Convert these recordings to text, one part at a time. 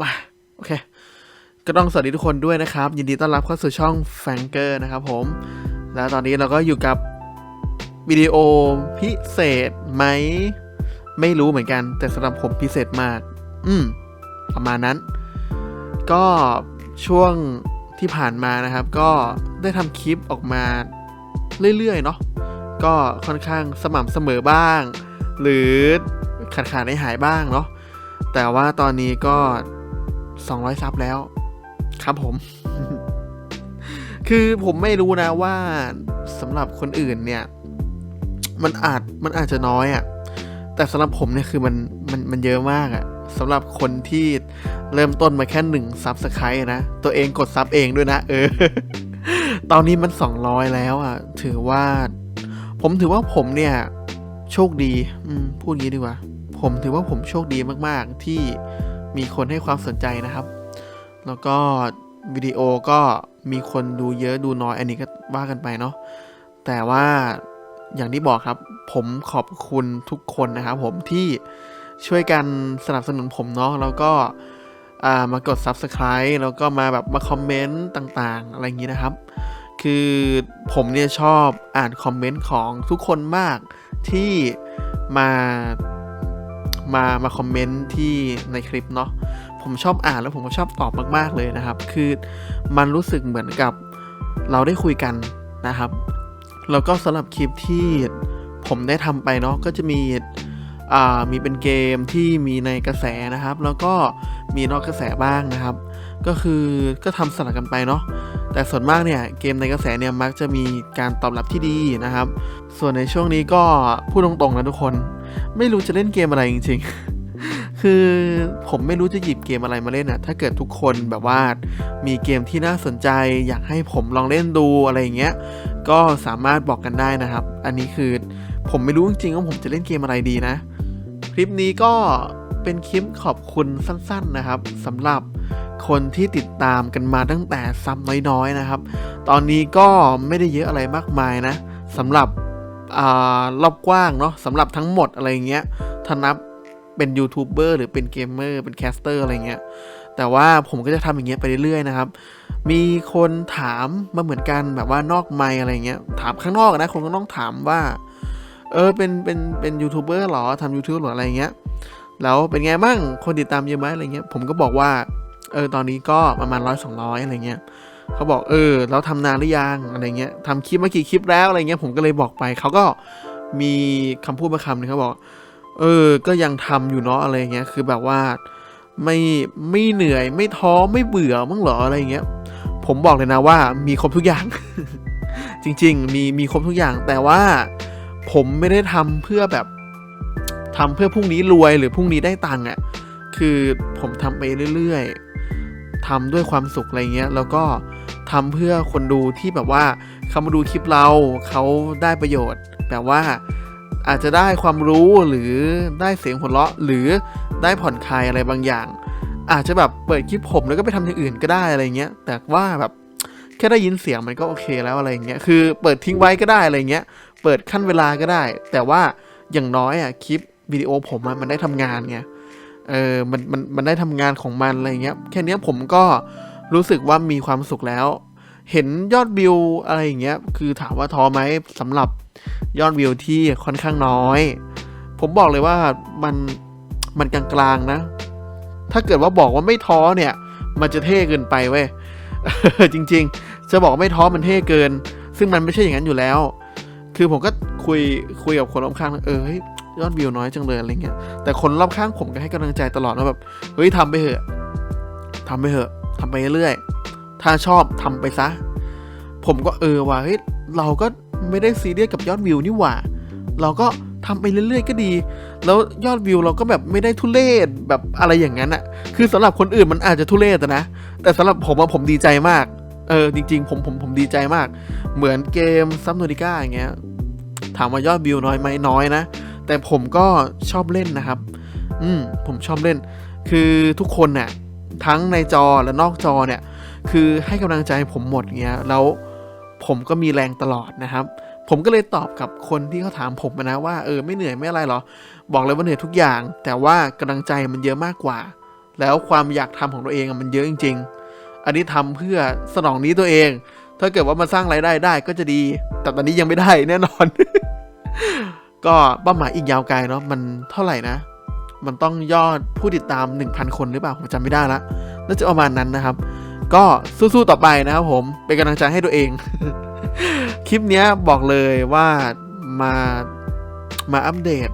มาโอเค ก็ต้องสวัสดีทุกคนด้วยนะครับ ยินดีต้อนรับเข้าสู่ช่องแฟงเกอร์นะครับผม แล้วตอนนี้เราก็อยู่กับวิดีโอพิเศษไหม ไม่รู้เหมือนกัน แต่สำหรับผมพิเศษมาก อืม ประมาณนั้น ก็ช่วงที่ผ่านมานะครับ ก็ได้ทำคลิปออกมาเรื่อยๆ เนาะก็ค่อนข้างสม่ำเสมอบ้าง หรือขาดขาดหายบ้างเนาะ แต่ว่าตอนนี้ก็ 200 ซับแล้ว ครับผม คือผมไม่รู้นะว่าสำหรับคนอื่นเนี่ย มันอาจมันอาจจะน้อยอะ่ะ แต่สำหรับผมเนี่ยคือมันมันมันเยอะมากอะ่ะสำหรับคนที่เริ่มต้นมาแค่หนึ่งซับสไครต์นะ ตัวเองกดซับเองด้วยนะ เออ ตอนนี้มัน 200 แล้วอะ่ะ ถือว่า ผมถือว่าผมเนี่ย โชคดี อืม พูดงี้ดีกว่า ผมถือว่าผมโชคดีมากๆ ที่มีคนให้ความสนใจนะครับ แล้วก็วิดีโอก็มีคนดูเยอะดูน้อยอันนี้ก็ว่ากันไปเนาะแต่ว่าอย่างที่บอกครับ ผมขอบคุณทุกคนนะครับผมที่ช่วยกันสนับสนุนผมเนาะแล้วก็มากด Subscribe แล้วก็มาแบบมาคอมเมนต์ต่างๆ อะไรอย่างนี้นะครับ คือผมเนี่ยชอบอ่านคอมเมนต์ของทุกคนมากที่มา มามาคอมเมนต์ที่ในคลิปเนาะผมชอบอ่านแล้วผมก็ชอบตอบมาก ๆเลยนะครับ คือมันรู้สึกเหมือนกับเราได้คุยกันนะครับ แล้วก็สำหรับคลิปที่ผมได้ทำไปเนาะก็จะมีอ่ามีเป็นเกมที่มีในกระแสนะครับ แล้วก็มีนอกกระแสบ้างนะครับ ก็คือก็ทำสลับกันไปเนาะแต่ส่วนมากเนี่ยเกมในกระแสเนี่ยมักจะมีการตอบรับที่ดีนะครับ ส่วนในช่วงนี้ก็พูดตรงๆนะทุกคน ไม่รู้จะเล่นเกมอะไรจริง ๆ คือผมไม่รู้จะหยิบเกมอะไรมาเล่นอะถ้าเกิดทุกคนแบบว่ามีเกมที่น่าสนใจ อยากให้ผมลองเล่นดูอะไรอย่างเงี้ย ก็สามารถบอกกันได้นะครับ อันนี้คือผมไม่รู้จริงๆว่าผมจะเล่นเกมอะไรดีนะ คลิปนี้ก็เป็นคลิปขอบคุณสั้น ๆนะครับสำหรับคนที่ติดตามกันมาตั้งแต่ซับน้อยๆนะครับ ตอนนี้ก็ไม่ได้เยอะอะไรมากมายนะสำหรับ รอบกว้างเนาะสำหรับทั้งหมดอะไรเงี้ยถ้านับเป็นยูทูบเบอร์หรือเป็นเกมเมอร์เป็นแคสเตอร์อะไรเงี้ยแต่ว่าผมก็จะทำอย่างเงี้ยไปเรื่อยๆนะครับ มีคนถามมาเหมือนกันแบบว่านอกไมอะไรเงี้ย ถามข้างนอกนะคนก็ต้องถามว่า เออเป็นเป็นเป็นยูทูบเบอร์หรอทำยูทูบหรออะไรเงี้ย แล้วเป็นไงบ้างคนติดตามเยอะไหมอะไรเงี้ย ผมก็บอกว่า เออตอนนี้ก็ประมาณร้อยสองร้อยอะไรเงี้ย เขาบอกเออแล้วทำนานหรือยังอะไรเงี้ยทำคลิปมากี่คลิปแล้วอะไรเงี้ยผมก็เลยบอกไปเขาก็มีคำพูดมาคำหนึงเขาบอก เออ ก็ยังทำอยู่เนาะอะไรเงี้ยคือแบบว่าไม่ไม่เหนื่อยไม่ท้อไม่เบื่อมั้งเหรออะไรเงี้ยผมบอกเลยนะว่ามีครบทุกอย่าง จริง ๆ มีมีครบทุกอย่าง แต่ว่าผมไม่ได้ทำเพื่อแบบทำเพื่อพรุ่งนี้รวยหรือพรุ่งนี้ได้ตังค์อะคือผมทำไปเรื่อยๆทำด้วยความสุขอะไรเงี้ย แล้วก็ ทำเพื่อคนดูที่แบบว่าเขามาดูคลิปเราเขาได้ประโยชน์แบบว่าอาจจะได้ความรู้หรือได้เสียงหัวเราะหรือได้ผ่อนคลายอะไรบางอย่าง อาจจะแบบเปิดคลิปผมแล้วก็ไปทำอย่างอื่นก็ได้อะไรเงี้ย แต่ว่าแบบแค่ได้ยินเสียงมันก็โอเคแล้วอะไรเงี้ยคือเปิดทิ้งไว้ก็ได้อะไรเงี้ย เปิดขั้นเวลาก็ได้ แต่ว่าอย่างน้อยอะคลิปวิดีโอผมมันได้ทำงานไงเออมันมันมันได้ทำงานของมันอะไรเงี้ยแค่นี้ผมก็ รู้สึกว่ามีความสุขแล้ว เห็นยอดวิวอะไรอย่างเงี้ย คือถามว่าท้อไหมสำหรับยอดวิวที่ค่อนข้างน้อย ผมบอกเลยว่ามันมันกลางๆนะ ถ้าเกิดว่าบอกว่าไม่ท้อเนี่ย มันจะเท่เกินไปเว้ยจริง ๆ จะบอกไม่ท้อมันเท่เกิน ซึ่งมันไม่ใช่อย่างนั้นอยู่แล้ว คือผมก็คุยคุยกับคนรอบข้างเออยยอดวิวน้อยจังเลยอะไรเงี้ยแต่คนรอบข้างผมก็ให้กำลังใจตลอดว่าแบบเฮ้ยทำไปเถอะทำไปเถอะ ทำไปเรื่อยๆถ้าชอบทำไปซะ ผมก็เออว่าเฮ้ยเราก็ไม่ได้ซีเรียสกับยอดวิวนี่หว่า เราก็ทำไปเรื่อยๆ ก็ดี แล้วยอดวิวเราก็แบบไม่ได้ทุเรศแบบอะไรอย่างนั้นอะคือสำหรับคนอื่นมันอาจจะทุเรศนะ แต่สำหรับผมอะผมดีใจมาก เออจริง ๆ ผมผมผมดีใจมาก เหมือนเกมซัมโนดิก้าอย่างเงี้ย ถามว่ายอดวิวน้อยไหมน้อยนะ แต่ผมก็ชอบเล่นนะครับ อืมผมชอบเล่น คือทุกคนเนี่ย ทั้งในจอและนอกจอเนี่ย คือให้กำลังใจผมหมดเงี้ยแล้วผมก็มีแรงตลอดนะครับ ผมก็เลยตอบกับคนที่เขาถามผมนะว่าเออไม่เหนื่อยไม่อะไรหรอ บอกเลยว่าเหนื่อยทุกอย่าง แต่ว่ากำลังใจมันเยอะมากกว่า แล้วความอยากทำของตัวเองมันเยอะจริง ๆ อันนี้ทำเพื่อสนองนี้ตัวเอง ถ้าเกิดว่ามันสร้างรายได้ได้ก็จะดี แต่ตอนนี้ยังไม่ได้แน่นอน ก็เป้าหมายอีกยาวไกลเนาะมันเท่าไหร่นะ มันต้องยอดผู้ติดตาม 1,000 คนหรือเปล่า ผมจำไม่ได้ละน่าจะประมาณนั้นนะครับ ก็สู้ๆต่อไปนะครับผมเป็นกำลังใจให้ตัวเอง คลิปนี้บอกเลยว่ามามาอัปเดต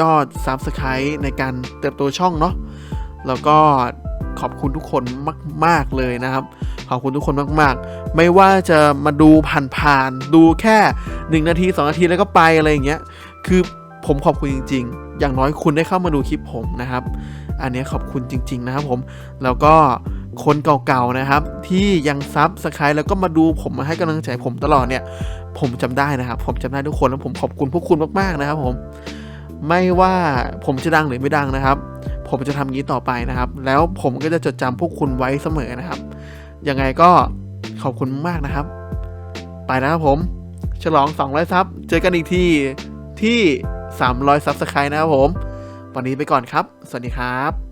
ยอด Subscribe ในการเติบโตช่องเนาะแล้วก็ขอบคุณทุกคนมาก ๆ เลยนะครับ ขอบคุณทุกคนมาก ๆ ไม่ว่าจะมาดูผ่านๆดูแค่ 1 นาที 2 นาทีแล้วก็ไปอะไรอย่างเงี้ย คือ ผมขอบคุณจริง ๆ อย่างน้อยคุณได้เข้ามาดูคลิปผมนะครับ อันนี้ขอบคุณจริง ๆ นะครับผม แล้วก็คนเก่าๆนะครับ ที่ยังซับสไครต์แล้วก็มาดูผมมาให้กำลังใจผมตลอดเนี่ย ผมจำได้นะครับ ผมจำได้ทุกคนแล้วผมขอบคุณพวกคุณมากๆนะครับ ผม ไม่ว่าผมจะดังหรือไม่ดังนะครับ ผมจะทำอย่างนี้ต่อไปนะครับ แล้วผมก็จะจดจำพวกคุณไว้เสมอนะครับ ยังไงก็ขอบคุณมากนะครับ ไปนะครับผม ฉลอง200ซับเจอกันอีกทีที่ 300ซับสไครต์นะครับผม วันนี้ไปก่อนครับ สวัสดีครับ